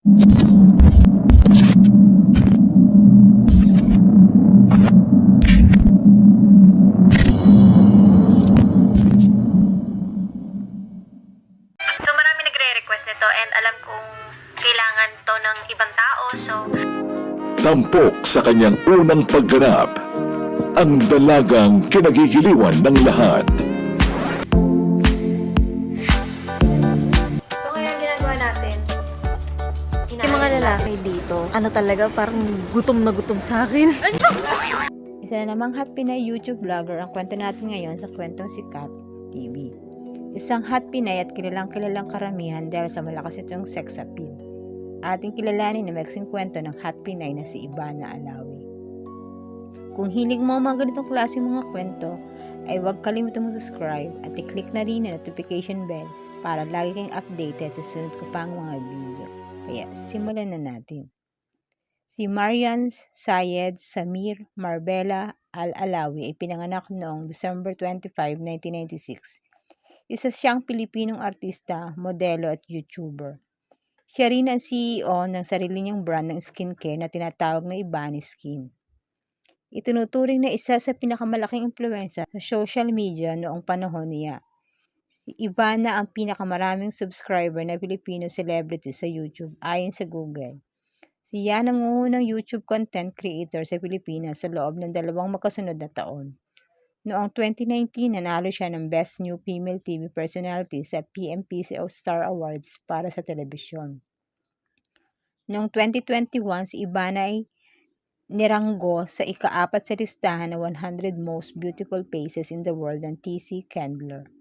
So marami nagre-request nito and alam kong kailangan to ng ibang tao. So Tampok sa kanyang unang pagganap, ang dalagang kinagigiliwan ng lahat. Lalaki dito, ano talaga, parang gutom na gutom sa akin. Isa na namang hot Pinay YouTube vlogger ang kwento natin ngayon sa kwentong sikat TV. Isang hot Pinay at kilalang kilalang karamihan dahil sa malakas itong sex appeal. Ating kilalanin na mexing kwento ng hot Pinay na si Ibana Alawi. Kung hilig mo mga ganitong klase mga kwento, ay huwag kalimutan mo subscribe at i-click na rin ang notification bell para lagi kayong updated sa sunod ko pang mga video. Kaya simulan na natin. Si Marian Sayed Samir Marbella Al-Alawi ay pinanganak noong December 25, 1996. Isa siyang Pilipinong artista, modelo at YouTuber. Siya rin ang CEO ng sarili niyang brand ng skincare na tinatawag na Ibani Skin. Itinuturing na isa sa pinakamalaking impluensya sa social media noong panahon niya. Si Ivana ang pinakamaraming subscriber na Filipino celebrity sa YouTube ayon sa Google. Siya ang nangungunang YouTube content creator sa Pilipinas sa loob ng dalawang makasunod na taon. Noong 2019, nanalo siya ng Best New Female TV Personality sa PMPC Star Awards para sa telebisyon. Noong 2021, si Ivana ay niranggo sa ikaapat sa listahan ng 100 Most Beautiful Faces in the World ng TC Candler.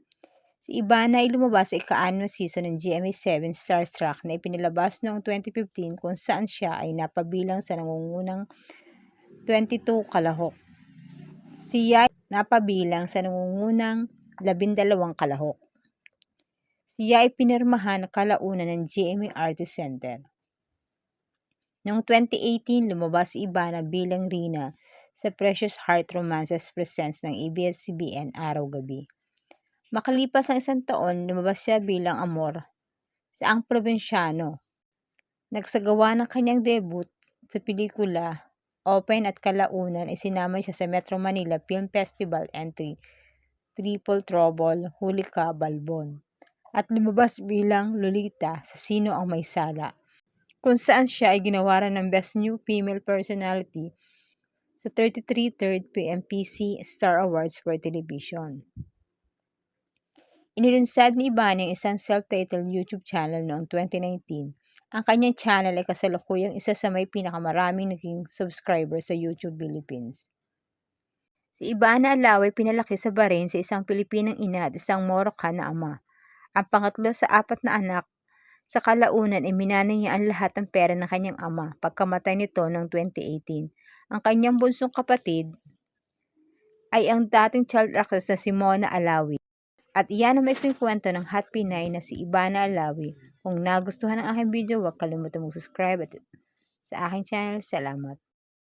Si Ibana ay lumabas sa ika-6 na season ng GMA7 Starstruck na ipinalabas noong 2015 kung saan siya ay napabilang sa nangungunang 22 kalahok. Siya ay napabilang sa nangungunang 12 kalahok. Siya ay pinirmahan kalaunan ng GMA Artist Center. Noong 2018, lumabas si Ibana bilang Rina sa Precious Heart Romances Presents ng ABS-CBN Araw-Gabi. Makalipas ang isang taon, lumabas siya bilang Amor sa Ang Probinsyano. Nagsagawa ng kanyang debut sa pelikula Open at Kalaunan ay sinama siya sa Metro Manila Film Festival entry Triple Trouble, Huli Ka, Balbon. At lumabas bilang Lolita sa Sino ang May Sala kung saan siya ay ginawaran ng Best New Female Personality sa 33 3rd PMPC Star Awards for Television. Inilunsad ni Ibana ang isang self-titled YouTube channel noong 2019. Ang kanyang channel ay kasalukuyang isa sa may pinakamaraming naging subscriber sa YouTube Philippines. Si Ibana Alaw ay pinalaki sa Bahrain sa isang Pilipinang ina at isang Moroccan na ama. Ang pangatlo sa apat na anak sa kalaunan ay minana niya ang lahat ng pera ng kanyang ama pagkamatay nito noong 2018. Ang kanyang bunsong kapatid ay ang dating child actress na si Mona Alawi. At iyan ang maiksing kwento ng Hot Pinay na si Ibana Alawi. Kung nagustuhan ang aking video, huwag kalimutan mag-subscribe at sa aking channel. Salamat.